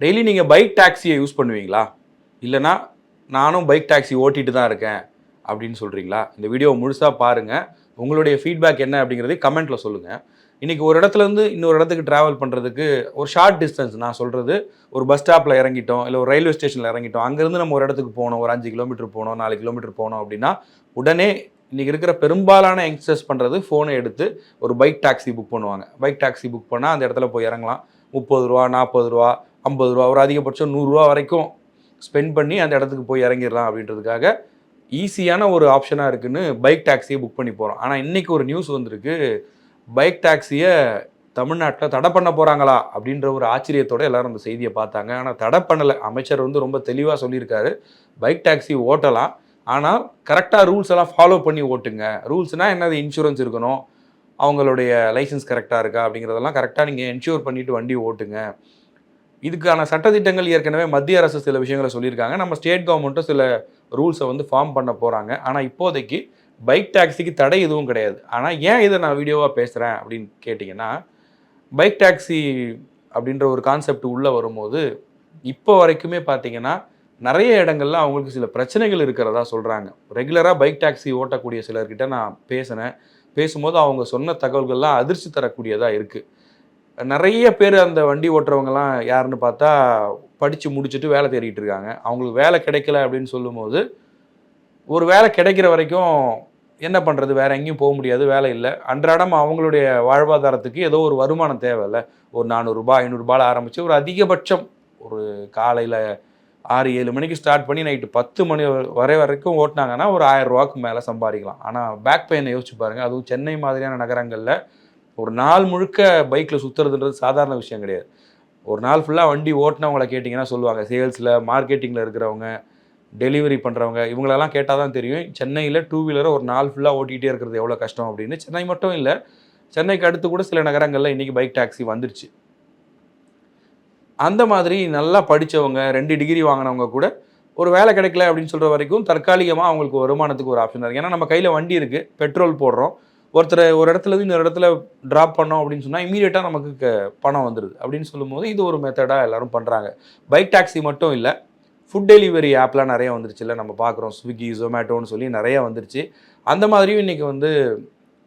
Daily நீங்கள் bike டாக்ஸியை use பண்ணுவீங்களா? இல்லைனா நானும் பைக் டாக்ஸி ஓட்டிட்டு தான் இருக்கேன் அப்படின்னு சொல்கிறீங்களா இந்த வீடியோவை முழுசாக பாருங்கள் உங்களுடைய ஃபீட்பேக் என்ன அப்படிங்கிறதை கமெண்ட்டில் சொல்லுங்கள் இன்றைக்கி ஒரு இடத்துலேருந்து இன்னொரு இடத்துக்கு ட்ராவல் பண்ணுறதுக்கு ஒரு ஷார்ட் டிஸ்டன்ஸ் நான் சொல்கிறது ஒரு பஸ் ஸ்டாப்பில் இறங்கிட்டோம் இல்லை ஒரு ரயில்வே ஸ்டேஷனில் இறங்கிட்டோம் அங்கேருந்து நம்ம ஒரு இடத்துக்கு போகணும் ஒரு அஞ்சு கிலோமீட்டர் போகணும் நாலு கிலோமீட்டர் போகணும் அப்படின்னா உடனே இன்றைக்கி இருக்கிற பெரும்பாலான யங்ஸ்டர்ஸ் பண்ணுறது ஃபோனை எடுத்து ஒரு பைக் டாக்ஸி புக் பண்ணுவாங்க. பைக் டாக்ஸி புக் பண்ணால் அந்த இடத்துல போய் இறங்கலாம். முப்பது ரூபா நாற்பது ரூபா ஐம்பது ரூபா ஒரு அதிகபட்சம் நூறுரூவா வரைக்கும் ஸ்பெண்ட் பண்ணி அந்த இடத்துக்கு போய் இறங்கிடலாம் அப்படின்றதுக்காக ஈஸியான ஒரு ஆப்ஷனாக இருக்குதுன்னு பைக் டாக்ஸியை புக் பண்ணி போகிறோம் ஆனால் இன்றைக்கி ஒரு நியூஸ் வந்திருக்கு. பைக் டாக்ஸியை தமிழ்நாட்டில் தடை பண்ண போகிறாங்களா அப்படின்ற ஒரு ஆச்சரியத்தோட எல்லாரும் அந்த செய்தியை பார்த்தாங்க. ஆனால் தடை பண்ணலை. அமைச்சர் வந்து ரொம்ப தெளிவாக சொல்லியிருக்காரு. பைக் டாக்ஸி ஓட்டலாம். ஆனால் கரெக்டாக ரூல்ஸ் எல்லாம் ஃபாலோ பண்ணி ஓட்டுங்க. ரூல்ஸ்னால் என்னது? இன்சூரன்ஸ் இருக்கணும். அவங்களுடைய லைசன்ஸ் கரெக்டாக இருக்கா அப்படிங்கிறதெல்லாம் கரெக்டாக நீங்கள் என்ஷூர் பண்ணிவிட்டு வண்டி ஓட்டுங்க. இதுக்கான சட்டத்திட்டங்கள் ஏற்கனவே மத்திய அரசு சில விஷயங்களை சொல்லியிருக்காங்க. நம்ம ஸ்டேட் கவர்மெண்ட்டும் சில ரூல்ஸை வந்து ஃபார்ம் பண்ண போகிறாங்க ஆனால் இப்போதைக்கு பைக் டாக்ஸிக்கு தடை எதுவும் கிடையாது. ஆனால் ஏன் இதை நான் வீடியோவாக பேசுகிறேன் அப்படின்னு கேட்டிங்கன்னா பைக் டாக்ஸி அப்படின்ற ஒரு கான்செப்ட் உள்ளே வரும்போது இப்போ வரைக்குமே பார்த்தீங்கன்னா நிறைய இடங்கள்ல அவங்களுக்கு சில பிரச்சனைகள் இருக்கிறதா சொல்கிறாங்க ரெகுலராக பைக் டாக்ஸி ஓட்டக்கூடிய சிலர்கிட்ட நான் பேசினேன். பேசும்போது அவங்க சொன்ன தகவல்கள்லாம் அதிர்ச்சி தரக்கூடியதாக இருக்குது நிறைய பேர் அந்த வண்டி ஓட்டுறவங்கலாம் யாருன்னு பார்த்தா படித்து முடிச்சுட்டு வேலை தேடிட்டு இருக்காங்க. அவங்களுக்கு வேலை கிடைக்கல அப்படின்னு சொல்லும்போது ஒரு வேலை கிடைக்கிற வரைக்கும் என்ன பண்ணுறது வேற எங்கேயும் போக முடியாது வேலை இல்லை. அன்றாடம் அவங்களுடைய வாழ்வாதாரத்துக்கு ஏதோ ஒரு வருமானம் தேவையில்ல. ஒரு நானூறுரூபா ஐநூறுரூபாவில் ஆரம்பித்து ஒரு அதிகபட்சம் ஒரு காலையில் ஆறு ஏழு மணிக்கு ஸ்டார்ட் பண்ணி நைட்டு பத்து மணி வரை வரைக்கும் ஓட்டினாங்கன்னா ஒரு ஆயிரம் ரூபாய்க்கு மேலே சம்பாதிக்கலாம். ஆனால் பேக் பெயினை யோசிச்சு பாருங்கள் அதுவும் சென்னை மாதிரியான நகரங்களில் ஒரு நாள் முழுக்க பைக்கில் சுற்றுறதுன்றது சாதாரண விஷயம் கிடையாது. ஒரு நாள் ஃபுல்லாக வண்டி ஓட்டினவங்கள கேட்டிங்கன்னா சொல்லுவாங்க. சேல்ஸில் மார்க்கெட்டிங்கில் இருக்கிறவங்க டெலிவரி பண்ணுறவங்க இவங்களெல்லாம் கேட்டால் தான் தெரியும். சென்னையில் டூ வீலரை ஒரு நாள் ஃபுல்லாக ஓட்டிகிட்டே இருக்கிறது எவ்வளோ கஷ்டம் அப்படின்னு. சென்னை மட்டும் இல்லை சென்னைக்கு அடுத்து கூட சில நகரங்களில் இன்றைக்கி பைக் டாக்ஸி வந்துருச்சு. அந்த மாதிரி நல்லா படித்தவங்க ரெண்டு டிகிரி வாங்கினவங்க கூட ஒரு வேலை கிடைக்கல அப்படின்னு சொல்கிற வரைக்கும் தற்காலிகமாக அவங்களுக்கு வருமானத்துக்கு ஒரு ஆப்ஷன் இருக்குது ஏன்னா நம்ம கையில் வண்டி இருக்குது பெட்ரோல் போடுறோம். ஒருத்தர் ஒரு இடத்துல இருந்து இன்னொரு இடத்துல ட்ராப் பண்ணோம் அப்படின்னு சொன்னால் இமீடியட்டாக நமக்கு பணம் வந்துடுது அப்படின்னு சொல்லும்போது இது ஒரு மெத்தடாக எல்லாரும் பண்ணுறாங்க பைக் டாக்ஸி மட்டும் இல்லை ஃபுட் டெலிவரி ஆப்லாம் நிறைய வந்துருச்சு இல்லை. நம்ம பார்க்குறோம் ஸ்விக்கி ஜொமேட்டோன்னு சொல்லி நிறைய வந்துருச்சு. அந்த மாதிரியும் இன்றைக்கி வந்து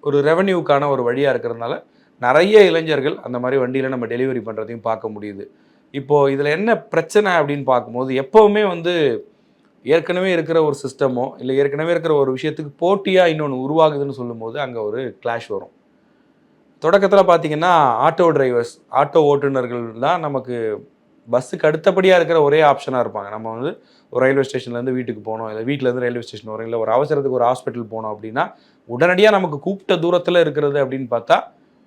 ஒரு ரெவன்யூக்கான ஒரு வழியாக இருக்கிறதுனால நிறைய இளைஞர்கள் அந்த மாதிரி வண்டியில் நம்ம டெலிவரி பண்ணுறதையும் பார்க்க முடியுது. இப்போது இதில் என்ன பிரச்சனை அப்படின்னு பார்க்கும்போது எப்போவுமே வந்து ஏற்கனவே இருக்கிற ஒரு சிஸ்டமோ இல்லை ஏற்கனவே இருக்கிற ஒரு விஷயத்துக்கு போட்டியாக இன்னொன்று உருவாகுதுன்னு சொல்லும்போது அங்கே ஒரு கிளாஷ் வரும். தொடக்கத்தில் பார்த்தீங்கன்னா ஆட்டோ டிரைவர்ஸ் ஆட்டோ ஓட்டுநர்கள் தான் நமக்கு பஸ்ஸுக்கு அடுத்தபடியாக இருக்கிற ஒரே ஆப்ஷனாக இருப்பாங்க. நம்ம வந்து ஒரு ரயில்வே ஸ்டேஷன்லேருந்து வீட்டுக்கு போகணும் இல்லை வீட்டிலேருந்து ரயில்வே ஸ்டேஷன் வரும் இல்லை ஒரு அவசரத்துக்கு ஒரு ஹாஸ்பிட்டல் போனோம் அப்படின்னா உடனடியாக நமக்கு கூப்பிட்ட தூரத்தில் இருக்கிறது அப்படின்னு பார்த்தா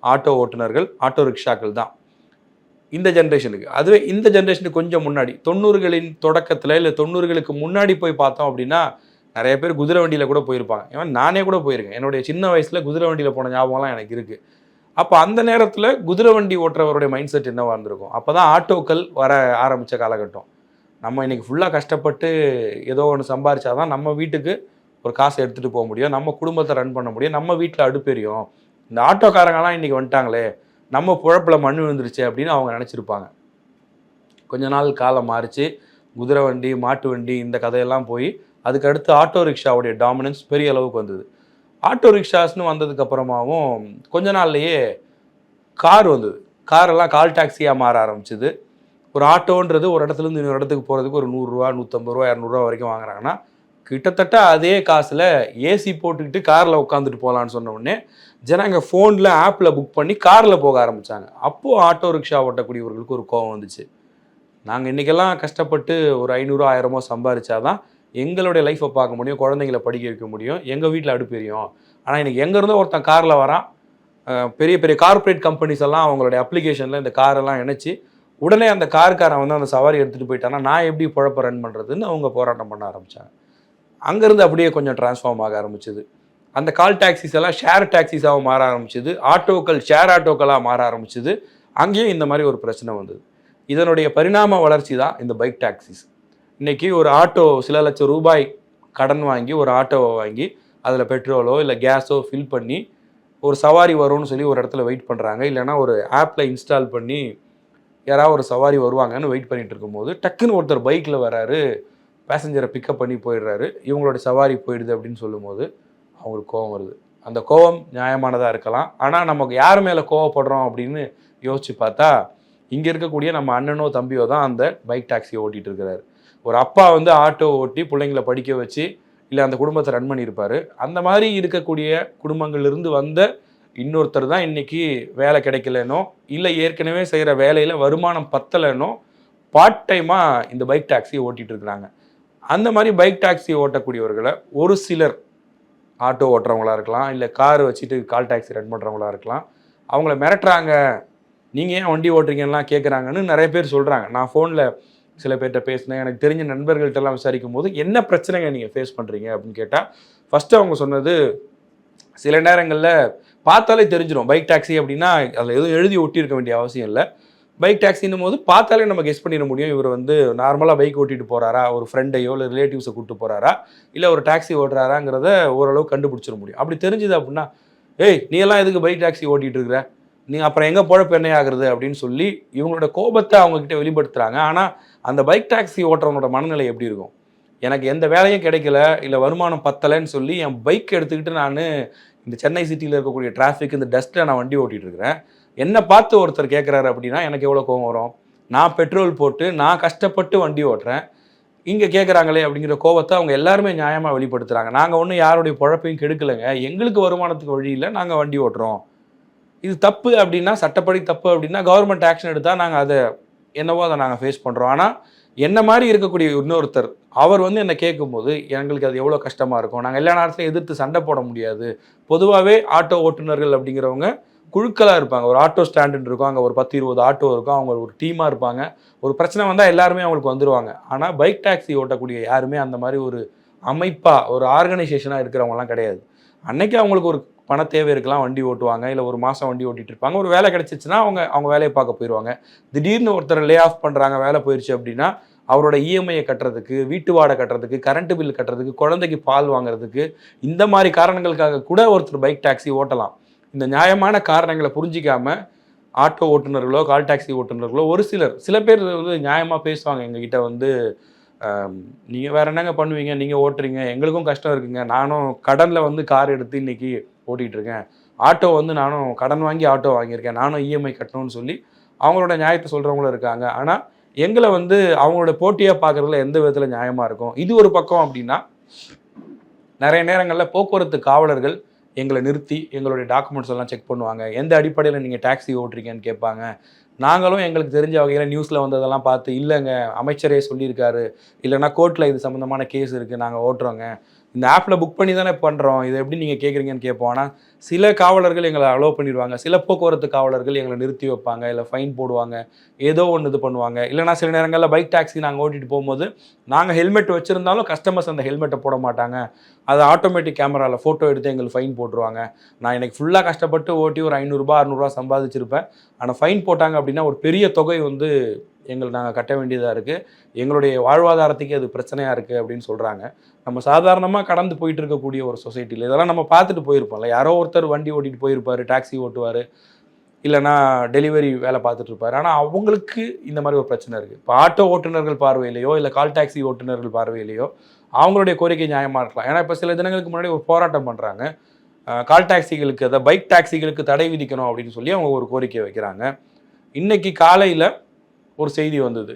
ஆட்டோ ஓட்டுநர்கள் ஆட்டோ ரிக்ஷாக்கள் தான். இந்த ஜென்ரேஷனுக்கு அதுவே இந்த ஜென்ரேஷனுக்கு கொஞ்சம் முன்னாடி. தொண்ணூறுகளின் தொடக்கத்தில் இல்லை தொண்ணூறுகளுக்கு முன்னாடி போய் பார்த்தோம் அப்படின்னா நிறைய பேர் குதிரை வண்டியில் கூட போயிருப்பாங்க. ஏன்னா நானே கூட போயிருக்கேன். என்னுடைய சின்ன வயசில் குதிரை வண்டியில் போன ஞாபகம்லாம் எனக்கு இருக்குது அப்போ அந்த நேரத்தில் குதிரை வண்டி ஓட்டுறவருடைய மைண்ட் செட் என்னவாக இருந்திருக்கும்? அப்போ தான் ஆட்டோக்கள் வர ஆரம்பித்த காலகட்டம். நம்ம இன்றைக்கி ஃபுல்லாக கஷ்டப்பட்டு ஏதோ ஒன்று சம்பாரிச்சாதான் நம்ம வீட்டுக்கு ஒரு காசை எடுத்துகிட்டு போக முடியும். நம்ம குடும்பத்தை ரன் பண்ண முடியும். நம்ம வீட்டில் அடுப்பெரியும். இந்த ஆட்டோக்காரங்கெல்லாம் இன்னைக்கு வந்துட்டாங்களே நம்ம புழப்பில் மண் விழுந்துருச்சு அப்படின்னு அவங்க நினச்சிருப்பாங்க. கொஞ்ச நாள் காலம் மாறிச்சு. குதிரை வண்டி மாட்டு வண்டி இந்த கதையெல்லாம் போய் அதுக்கடுத்து ஆட்டோ ரிக்ஷாவுடைய டாமினன்ஸ் பெரிய அளவுக்கு வந்தது. ஆட்டோ ரிக்ஷாஸ்னு வந்ததுக்கப்புறமாவும் கொஞ்ச நாள்லையே கார் வந்தது. காரெல்லாம் கால் டாக்ஸியாக மாற ஆரம்பிச்சுது. ஒரு ஆட்டோன்றது ஒரு இடத்துல இருந்து இன்னொரு இடத்துக்கு போகிறதுக்கு ஒரு நூறுரூவா நூற்றம்பது ரூபா இரநூறுவா வரைக்கும் வாங்குறாங்கன்னா கிட்டத்தட்ட அதே காசில் ஏசி போட்டுக்கிட்டு காரில் உட்காந்துட்டு போகலான்னு சொன்ன உடனே ஜனங்க ஃபோனில் ஆப்பில் புக் பண்ணி காரில் போக ஆரம்பித்தாங்க அப்போது ஆட்டோ ரிக்ஷா ஓட்டக்கூடியவர்களுக்கு ஒரு கோவம் வந்துச்சு. நாங்கள் இன்றைக்கெல்லாம் கஷ்டப்பட்டு ஒரு ஐநூறு ஆயிரமோ சம்பாரிச்சாதான் எங்களுடைய லைஃப்பை பார்க்க முடியும் குழந்தைங்கள படிக்க வைக்க முடியும் எங்கள் வீட்டில் அடுப்பு எரியும். ஆனால் இன்றைக்கி எங்கேருந்தோ ஒருத்தன் காரில் வரான். பெரிய பெரிய கார்ப்பரேட் கம்பெனிஸ் எல்லாம் அவங்களுடைய அப்ளிகேஷனில் இந்த காரெல்லாம் இணைச்சி உடனே அந்த காருக்காரன் வந்து அந்த சவாரி எடுத்துகிட்டு போயிட்டானா நான் எப்படி குழப்ப ரன் பண்ணுறதுன்னு அவங்க போராட்டம் பண்ண ஆரம்பித்தாங்க அங்கேருந்து அப்படியே கொஞ்சம் ட்ரான்ஸ்ஃபார்ம் ஆக ஆரம்பிச்சது. அந்த கால் டாக்ஸிஸ் எல்லாம் ஷேர் டாக்ஸிஸாக மாற ஆரம்பிச்சது. ஆட்டோக்கள் ஷேர் ஆட்டோக்களாக மாற ஆரம்பிச்சது. அங்கேயும் இந்த மாதிரி ஒரு பிரச்சனை வந்தது. இதனுடைய பரிணாம வளர்ச்சி தான் இந்த பைக் டாக்ஸிஸ் இன்றைக்கி ஒரு ஆட்டோ சில லட்சம் ரூபாய் கடன் வாங்கி ஒரு ஆட்டோவை வாங்கி அதில் பெட்ரோலோ இல்லை கேஸோ ஃபில் பண்ணி ஒரு சவாரி வரும்னு சொல்லி ஒரு இடத்துல வெயிட் பண்ணுறாங்க இல்லைன்னா ஒரு ஆப்பில் இன்ஸ்டால் பண்ணி யாராவது ஒரு சவாரி வருவாங்கன்னு வெயிட் பண்ணிகிட்டு இருக்கும்போது டக்குன்னு ஒருத்தர் பைக்கில் வராரு. பேசஞ்சரை பிக்கப் பண்ணி போயிடுறாரு. இவங்களோட சவாரி போயிடுது அப்படின்னு சொல்லும்போது அவங்களுக்கு கோவம் வருது. அந்த கோவம் நியாயமானதாக இருக்கலாம். ஆனால் நமக்கு யார் மேலே கோவப்படுறோம் அப்படின்னு யோசிச்சு பார்த்தா இங்கே இருக்கக்கூடிய நம்ம அண்ணனோ தம்பியோ தான் அந்த பைக் டாக்ஸியை ஓட்டிகிட்டு இருக்கிறாரு. ஒரு அப்பா வந்து ஆட்டோ ஓட்டி பிள்ளைங்களை படிக்க வச்சு இல்லை அந்த குடும்பத்தை ரன் பண்ணியிருப்பாரு. அந்த மாதிரி இருக்கக்கூடிய குடும்பங்கள்லேருந்து வந்த இன்னொருத்தர் தான் இன்னைக்கு வேலை கிடைக்கலனோ இல்லை ஏற்கனவே செய்கிற வேலையில் வருமானம் பத்தலைனோ பார்ட் டைமாக இந்த பைக் டாக்ஸியை ஓட்டிகிட்டு இருக்கிறாங்க. அந்த மாதிரி பைக் டாக்ஸி ஓட்டக்கூடியவர்களை ஒரு சிலர் ஆட்டோ ஓட்டுறவங்களா இருக்கலாம் இல்லை கார் வச்சுட்டு கால் டாக்ஸி ரன் பண்ணுறவங்களா இருக்கலாம். அவங்கள மிரட்டுறாங்க. நீங்கள் ஏன் வண்டி ஓட்டுறீங்கலாம் கேட்குறாங்கன்னு நிறைய பேர் சொல்கிறாங்க நான் ஃபோனில் சில பேர்கிட்ட பேசினேன். எனக்கு தெரிஞ்ச நண்பர்கள்ட்டெல்லாம் விசாரிக்கும் போது என்ன பிரச்சனைங்க நீங்கள் ஃபேஸ் பண்ணுறீங்க அப்படின்னு கேட்டால் ஃபஸ்ட்டு அவங்க சொன்னது சில நேரங்களில் பார்த்தாலே தெரிஞ்சிடும் பைக் டாக்ஸி அப்படின்னா அதில் எதுவும் எழுதி ஒட்டியிருக்க வேண்டிய அவசியம் இல்லை. பைக் டாக்ஸின்னும் போது பார்த்தாலே நம்ம கெஸ் பண்ணிட முடியும். இவர் வந்து நார்மலாக பைக் ஓட்டிட்டு போகிறாரா ஒரு ஃப்ரெண்டையோ இல்லை ரிலேட்டிவ்ஸை கூப்பிட்டு போகிறாரா இல்லை ஒரு டாக்ஸி ஓட்டுறாராங்கிறத ஓரளவு கண்டுபிடிச்சிட முடியும். அப்படி தெரிஞ்சுது அப்படின்னா ஏய் நீ எல்லாம் எதுக்கு பைக் டாக்ஸி ஓட்டிகிட்டு இருக்கிற? நீ அப்புறம் எங்கே பொழப்பு என்ன ஆகுறது? அப்படின்னு சொல்லி இவங்களோட கோபத்தை அவங்கக்கிட்ட வெளிப்படுத்துகிறாங்க ஆனால் அந்த பைக் டாக்ஸி ஓட்டுறவனோட மனநிலை எப்படி இருக்கும்? எனக்கு எந்த வேலையும் கிடைக்கல இல்லை வருமானம் பத்தலைன்னு சொல்லி என் பைக் எடுத்துக்கிட்டு நான் இந்த சென்னை சிட்டியில் இருக்கக்கூடிய டிராஃபிக் இந்த டஸ்ட்டில் நான் வண்டி ஓட்டிகிட்டு இருக்கிறேன். என்னை பார்த்து ஒருத்தர் கேட்குறாரு அப்படின்னா எனக்கு எவ்வளோ கோவம் வரும்? நான் பெட்ரோல் போட்டு நான் கஷ்டப்பட்டு வண்டி ஓட்டுறேன். இங்கே கேட்குறாங்களே அப்படிங்கிற கோவத்தை அவங்க எல்லாருமே நியாயமாக வெளிப்படுத்துகிறாங்க நாங்கள் ஒன்றும் யாருடைய பழப்பையும் கெடுக்கலைங்க. எங்களுக்கு வருமானத்துக்கு வழியில் நாங்கள் வண்டி ஓட்டுறோம். இது தப்பு அப்படின்னா சட்டப்படி தப்பு அப்படின்னா கவர்மெண்ட் ஆக்ஷன் எடுத்தால் நாங்கள் அதை என்னவோ அதை நாங்கள் ஃபேஸ் பண்ணுறோம் ஆனால் என்ன மாதிரி இருக்கக்கூடிய இன்னொருத்தர் அவர் வந்து என்னை கேட்கும்போது எங்களுக்கு அது எவ்வளோ கஷ்டமாக இருக்கும். நாங்கள் எல்லா நேரத்துலையும் எதிர்த்து சண்டை போட முடியாது. பொதுவாகவே ஆட்டோ ஓட்டுநர்கள் அப்படிங்கிறவங்க குழுக்களாக இருப்பாங்க. ஒரு ஆட்டோ ஸ்டாண்டுன்னு இருக்கும். அங்கே ஒரு பத்து இருபது ஆட்டோ இருக்கும். அவங்க ஒரு டீமாக இருப்பாங்க. ஒரு பிரச்சனை வந்தால் எல்லாருமே அவங்களுக்கு வந்துடுவாங்க ஆனால் பைக் டாக்ஸி ஓட்டக்கூடிய யாருமே அந்த மாதிரி ஒரு அமைப்பாக ஒரு ஆர்கனைசேஷனாக இருக்கிறவங்கலாம் கிடையாது. அன்னைக்கு அவங்களுக்கு ஒரு பண தேவை இருக்கலாம். வண்டி ஓட்டுவாங்க. இல்லை ஒரு மாதம் வண்டி ஓட்டிகிட்டு இருப்பாங்க. ஒரு வேலை கிடச்சிச்சின்னா அவங்க அவங்க வேலையை பார்க்க போயிடுவாங்க திடீர்னு ஒருத்தர் லே ஆஃப் பண்ணுறாங்க வேலை போயிடுச்சு அப்படின்னா அவரோட இஎம்ஐயை கட்டுறதுக்கு வீட்டு வாடகை கட்டுறதுக்கு கரண்ட் பில் கட்டுறதுக்கு குழந்தைக்கு பால் வாங்குறதுக்கு இந்த மாதிரி காரணங்களுக்காக கூட ஒருத்தர் பைக் டாக்ஸி ஓட்டலாம். இந்த நியாயமான காரணங்களை புரிஞ்சிக்காமல் ஆட்டோ ஓட்டுநர்களோ கால் டாக்ஸி ஓட்டுநர்களோ ஒரு சிலர் சில பேர் வந்து நியாயமாக பேசுவாங்க. எங்ககிட்ட வந்து நீங்கள் வேற என்னங்க பண்ணுவீங்க? நீங்கள் ஓட்டுறீங்க. எங்களுக்கும் கஷ்டம் இருக்குங்க. நானும் கடனில் வந்து கார் எடுத்து இன்னைக்கு ஓட்டிகிட்டு இருக்கேன். ஆட்டோ வந்து நானும் கடன் வாங்கி ஆட்டோ வாங்கியிருக்கேன். நானும் இஎம்ஐ கட்டணும்னு சொல்லி அவங்களோட நியாயத்தை சொல்கிறவங்களும் இருக்காங்க. ஆனால் எங்களை வந்து அவங்களோட போட்டியாக பார்க்குறதுல எந்த விதத்தில் நியாயமாக இருக்கும்? இது ஒரு பக்கம் அப்படின்னா நிறைய நேரங்களில் போக்குவரத்து காவலர்கள் எங்களை நிறுத்தி எங்களுடைய டாக்குமெண்ட்ஸ் எல்லாம் செக் பண்ணுவாங்க. எந்த அடிப்படையில் நீங்கள் டாக்ஸி ஓட்டுறீங்கன்னு கேட்பாங்க. நாங்களும் எங்களுக்கு தெரிஞ்ச வகையில் நியூஸில் வந்ததெல்லாம் பார்த்து இல்லைங்க அமைச்சரே சொல்லியிருக்காரு. இல்லைன்னா கோர்ட்டில் இது சம்மந்தமான கேஸ் இருக்குது நாங்கள் ஓட்டுறோங்க. இந்த ஆப்பில் புக் பண்ணி தானே பண்ணுறோம் இதை எப்படி நீங்கள் கேட்குறீங்கன்னு கேட்போம். ஆனால் சில காவலர்கள் எங்களை அலோவ் பண்ணிடுவாங்க. சில போக்குவரத்து காவலர்கள் எங்களை நிறுத்தி வைப்பாங்க. இல்லை ஃபைன் போடுவாங்க. ஏதோ ஒன்று இது பண்ணுவாங்க. இல்லைனா சில நேரங்களில் பைக் டாக்ஸி நாங்கள் ஓட்டிகிட்டு போகும்போது நாங்கள் ஹெல்மெட் வச்சுருந்தாலும் கஸ்டமர்ஸ் அந்த ஹெல்மெட்டை போட மாட்டாங்க. அது ஆட்டோமேட்டிக் கேமராவில் ஃபோட்டோ எடுத்து எங்களுக்கு ஃபைன் போட்டுருவாங்க. நான் எனக்கு ஃபுல்லாக கஷ்டப்பட்டு ஓட்டி ஒரு ஐநூறுரூபா அறநூறுவா சம்பாதிச்சிருப்பேன். ஆனால் ஃபைன் போட்டாங்க அப்படின்னா ஒரு பெரிய தொகை வந்து எங்களை நாங்கள் கட்ட வேண்டியதாக இருக்குது எங்களுடைய வாழ்வாதாரத்துக்கு அது பிரச்சனையாக இருக்குது அப்படின்னு சொல்கிறாங்க நம்ம சாதாரணமாக கடந்து போயிட்டு இருக்கக்கூடிய ஒரு சொசைட்டியில் இதெல்லாம் நம்ம பார்த்துட்டு போயிருப்போம்ல. யாரோ ஒருத்தர் வண்டி ஓட்டிகிட்டு போயிருப்பார் டாக்ஸி ஓட்டுவார் இல்லைனா டெலிவரி வேலை பார்த்துட்டு இருப்பார். ஆனால் அவங்களுக்கு இந்த மாதிரி ஒரு பிரச்சனை இருக்குது இப்போ ஆட்டோ ஓட்டுநர்கள் பார்வையிலையோ இல்லை கால் டாக்ஸி ஓட்டுநர்கள் பார்வையிலையோ அவங்களுடைய கோரிக்கை நியாயமாக இருக்கலாம். ஏன்னா இப்போ சில தினங்களுக்கு முன்னாடி ஒரு போராட்டம் பண்ணுறாங்க கால் டாக்ஸிகளுக்கு அதை பைக் டாக்ஸிகளுக்கு தடை விதிக்கணும் அப்படின்னு சொல்லி அவங்க ஒரு கோரிக்கை வைக்கிறாங்க. இன்றைக்கி காலையில் ஒரு செய்தி வந்தது.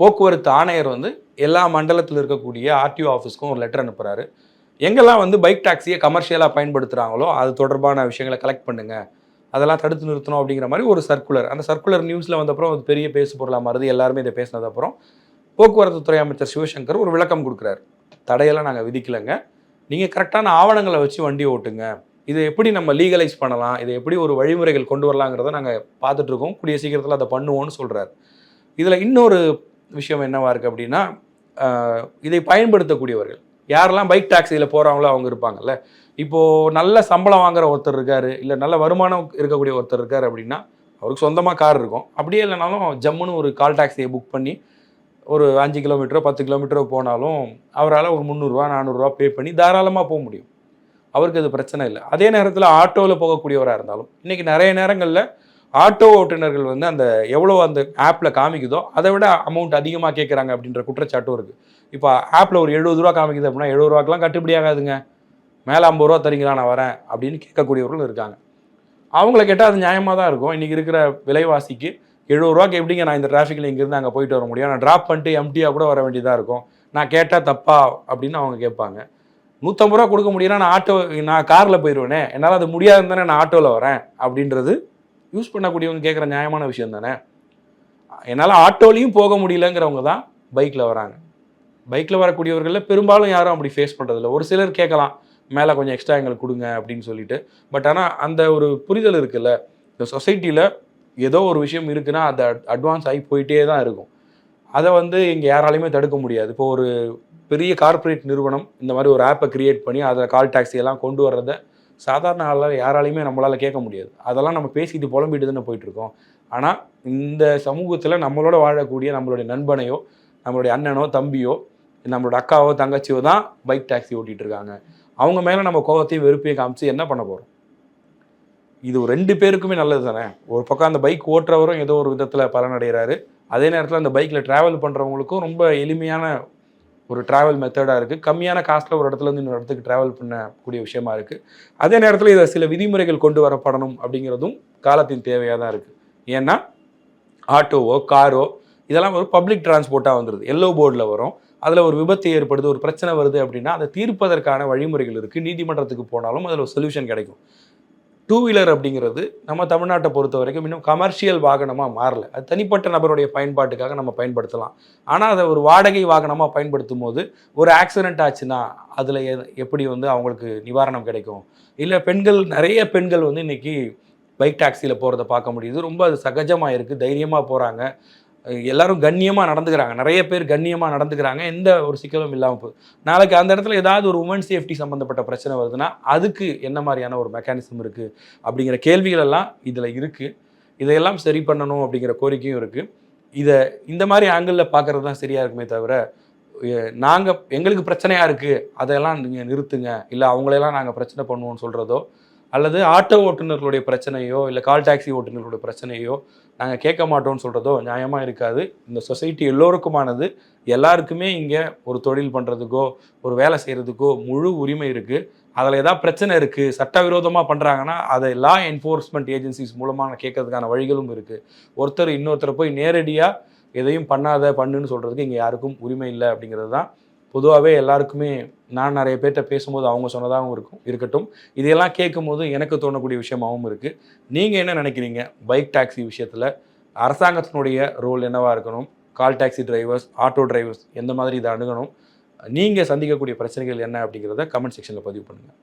போக்குவரத்து ஆணையர் வந்து எல்லா மண்டலத்தில் இருக்கக்கூடிய ஆர்டிஓ ஆஃபீஸ்க்கும் ஒரு லெட்டர் அனுப்புகிறாரு எங்கெல்லாம் வந்து பைக் டாக்ஸியை கமர்ஷியலாக பயன்படுத்துகிறாங்களோ அது தொடர்பான விஷயங்களை கலெக்ட் பண்ணுங்கள் அதெல்லாம் தடுத்து நிறுத்தணும் அப்படிங்கிற மாதிரி ஒரு சர்க்குலர் அந்த சர்க்குலர் நியூஸில் வந்தப்புறம் அது பெரிய பேசு பொருளாக மாறுது. எல்லாருமே இதை பேசினதப்புறம் போக்குவரத்து துறை அமைச்சர் சிவசங்கர் ஒரு விளக்கம் கொடுக்குறாரு. தடையெல்லாம் நாங்கள் விதிக்கலைங்க. நீங்கள் கரெக்டான ஆவணங்களை வச்சு வண்டி ஓட்டுங்க. இதை எப்படி நம்ம லீகலைஸ் பண்ணலாம்? இதை எப்படி ஒரு வழிமுறைகள் கொண்டு வரலாங்கிறத நாங்கள் பார்த்துட்ருக்கோம் கூடிய சீக்கிரத்தில் அதை பண்ணுவோம்னு சொல்கிறார் இதில் இன்னொரு விஷயம் என்னவா இருக்குது அப்படின்னா இதை பயன்படுத்தக்கூடியவர்கள். யாரெல்லாம் பைக் டாக்ஸியில் போகிறாங்களோ அவங்க இருப்பாங்கல்ல. இப்போது நல்ல சம்பளம் வாங்குற ஒருத்தர் இருக்கார் இல்லை நல்ல வருமானம் இருக்கக்கூடிய ஒருத்தர் இருக்கார் அப்படின்னா அவருக்கு சொந்தமாக கார் இருக்கும். அப்படியே இல்லைனாலும் ஜம்முன்னு ஒரு கால் டாக்ஸியை புக் பண்ணி ஒரு அஞ்சு கிலோமீட்டரோ பத்து கிலோமீட்டரோ போனாலும் அவரால் ஒரு முந்நூறுரூவா நானூறுரூவா பே பண்ணி தாராளமாக போக முடியும். அவருக்கு அது பிரச்சனை இல்லை. அதே நேரத்தில் ஆட்டோவில் போகக்கூடியவராக இருந்தாலும் இன்றைக்கி நிறைய நேரங்களில் ஆட்டோ ஓட்டுநர்கள் வந்து அந்த எவ்வளோ அந்த ஆப்பில் காமிக்குதோ அதை விட அமௌண்ட் அதிகமாக கேட்குறாங்க அப்படின்ற குற்றச்சாட்டும் இருக்குது இப்போ ஆப்பில் ஒரு எழுபது ரூபா காமிக்குது அப்படின்னா எழுபது ரூபாக்கெலாம் கட்டுப்படியாகாதுங்க மேலே ஐம்பது ரூபா தரீங்களா நான் வரேன் அப்படின்னு கேட்கக்கூடியவர்கள் இருக்காங்க. அவங்கள கேட்டால் அது நியாயமாக தான் இருக்கும். இன்றைக்கி இருக்கிற விலைவாசிக்கு எழுபது ரூபாக்கு எப்படிங்க நான் இந்த டிராஃபிக்கில் இங்கேருந்து அங்கே போயிட்டு வர முடியும்? நான் ட்ராப் பண்ணிட்டு எம்டியாக கூட வர வேண்டியதாக இருக்கும். நான் கேட்டால் தப்பா அப்படின்னு அவங்க கேட்பாங்க. நூற்றம்பது ரூபா கொடுக்க முடியும்னா நான் ஆட்டோ நான் காரில் போயிடுவேனே என்னால் அது முடியாது தானே நான் ஆட்டோவில் வரேன் அப்படின்றது யூஸ் பண்ணக்கூடியவங்க கேட்குற நியாயமான விஷயம் தானே. என்னால் ஆட்டோலையும் போக முடியலங்கிறவங்க தான் பைக்கில் வராங்க. பைக்கில் வரக்கூடியவர்களில் பெரும்பாலும் யாரும் அப்படி ஃபேஸ் பண்ணுறதில்ல ஒரு சிலர் கேட்கலாம் மேலே கொஞ்சம் எக்ஸ்ட்ரா எங்களுக்கு கொடுங்க அப்படின்னு சொல்லிட்டு. பட் ஆனால் அந்த ஒரு புரிதல் இருக்குல்ல இந்த சொசைட்டியில் ஏதோ ஒரு விஷயம் இருக்குன்னா அது அட்வான்ஸ் ஆகி போயிட்டே தான் இருக்கும். அதை வந்து இங்கே யாராலையுமே தடுக்க முடியாது. இப்போ ஒரு பெரிய கார்ப்பரேட் நிறுவனம் இந்த மாதிரி ஒரு ஆப்பை கிரியேட் பண்ணி அதில் கால் டாக்ஸி எல்லாம் கொண்டு வர்றதை சாதாரண ஆளால் யாராலையுமே நம்மளால் கேட்க முடியாது. அதெல்லாம் நம்ம பேசிட்டு புலம்பிட்டு தானே போயிட்டுருக்கோம். ஆனால் இந்த சமூகத்தில் நம்மளோட வாழக்கூடிய நம்மளுடைய நண்பனையோ நம்மளுடைய அண்ணனோ தம்பியோ நம்மளோட அக்காவோ தங்கச்சியோ தான் பைக் டாக்ஸி ஓட்டிகிட்டு இருக்காங்க அவங்க மேலே நம்ம கோவத்தையும் வெறுப்பையும் காமிச்சு என்ன பண்ண போகிறோம் இது ரெண்டு பேருக்குமே நல்லது தானே? ஒரு பக்கம் அந்த பைக் ஓட்டுறவரும் ஏதோ ஒரு விதத்தில் பலனடைகிறாரு. அதே நேரத்தில் அந்த பைக்கில் ட்ராவல் பண்ணுறவங்களுக்கும் ரொம்ப எளிமையான ஒரு ட்ராவல் மெத்தடாக இருக்குது கம்மியான காஸ்ட்டில் ஒரு இடத்துல இருந்து இன்னொரு இடத்துக்கு ட்ராவல் பண்ணக்கூடிய விஷயமா இருக்குது அதே நேரத்தில் இதை சில விதிமுறைகள் கொண்டு வரப்படணும் அப்படிங்கிறதும் காலத்தின் தேவையாக தான் இருக்குது ஏன்னா ஆட்டோவோ காரோ இதெல்லாம் ஒரு பப்ளிக் டிரான்ஸ்போர்ட்டாக வந்துடுது எல்லோ போர்டில் வரும். அதில் ஒரு விபத்து ஏற்படுது ஒரு பிரச்சனை வருது அப்படின்னா அதை தீர்ப்பதற்கான வழிமுறைகள் இருக்குது நீதிமன்றத்துக்கு போனாலும் அதில் ஒரு சொல்யூஷன் கிடைக்கும். டூ வீலர் அப்படிங்கிறது நம்ம தமிழ்நாட்டை பொறுத்த வரைக்கும் இன்னும் கமர்ஷியல் வாகனமாக மாறல. அது தனிப்பட்ட நபருடைய பயன்பாட்டுக்காக நம்ம பயன்படுத்தலாம். ஆனால் அதை ஒரு வாடகை வாகனமாக பயன்படுத்தும் போது ஒரு ஆக்சிடென்ட் ஆச்சுன்னா அதில் எப்படி வந்து அவங்களுக்கு நிவாரணம் கிடைக்கும்? இல்லை பெண்கள் நிறைய பெண்கள் வந்து இன்றைக்கி பைக் டாக்ஸியில் போகிறத பார்க்க முடியுது. ரொம்ப அது சகஜமாக இருக்குது தைரியமாக போகிறாங்க எல்லாரும் கண்ணியமாக நடந்துக்கிறாங்க. நிறைய பேர் கண்ணியமாக நடந்துக்கிறாங்க. எந்த ஒரு சிக்கலும் இல்லாமல் போகுது. நாளைக்கு அந்த இடத்துல ஏதாவது ஒரு உமன் சேஃப்டி சம்மந்தப்பட்ட பிரச்சனை வருதுன்னா அதுக்கு என்ன மாதிரியான ஒரு மெக்கானிசம் இருக்குது அப்படிங்கிற கேள்விகள் எல்லாம் இதில் இருக்குது இதையெல்லாம் சரி பண்ணணும் அப்படிங்கிற கோரிக்கையும் இருக்குது இதை இந்த மாதிரி ஆங்கிளில் பார்க்குறது தான் சரியாக இருக்குமே தவிர நாங்கள் எங்களுக்கு பிரச்சனையாக இருக்குது அதையெல்லாம் நீங்கள் நிறுத்துங்க. இல்லை அவங்களையெல்லாம் நாங்கள் பிரச்சனை பண்ணுவோம்னு சொல்கிறதோ அல்லது ஆட்டோ ஓட்டுநர்களுடைய பிரச்சனையோ இல்லை கால் டாக்ஸி ஓட்டுநர்களுடைய பிரச்சனையோ நாங்கள் கேட்க மாட்டோம்னு சொல்கிறதோ நியாயமாக இருக்காது. இந்த சொசைட்டி எல்லோருக்குமானது. எல்லாருக்குமே இங்கே ஒரு தொழில் பண்ணுறதுக்கோ ஒரு வேலை செய்கிறதுக்கோ முழு உரிமை இருக்குது அதில் ஏதாவது பிரச்சனை இருக்குது சட்டவிரோதமாக பண்ணுறாங்கன்னா அதை லா என்ஃபோர்ஸ்மெண்ட் ஏஜென்சிஸ் மூலமாக கேட்கறதுக்கான வழிகளும் இருக்குது ஒருத்தர் இன்னொருத்தரை போய் நேரடியாக எதையும் பண்ணாத பண்ணுன்னு சொல்கிறதுக்கு இங்கே யாருக்கும் உரிமை இல்லை அப்படிங்கிறது தான் பொதுவாகவே எல்லாருக்குமே நான் நிறைய பேர்கிட்ட பேசும்போது அவங்க சொன்னதாகவும் இருக்கும் இருக்கட்டும். இதையெல்லாம் கேட்கும்போது எனக்கு தோணக்கூடிய விஷயமாகவும் இருக்குது நீங்கள் என்ன நினைக்கிறீங்க? பைக் டாக்ஸி விஷயத்தில் அரசாங்கத்தினுடைய ரோல் என்னவாக இருக்கணும்? Call taxi drivers auto drivers எந்த மாதிரி இதை அணுகணும்? நீங்கள் சந்திக்கக்கூடிய பிரச்சனைகள் என்ன அப்படிங்கிறத கமெண்ட் செக்ஷனில் பதிவு பண்ணுங்கள்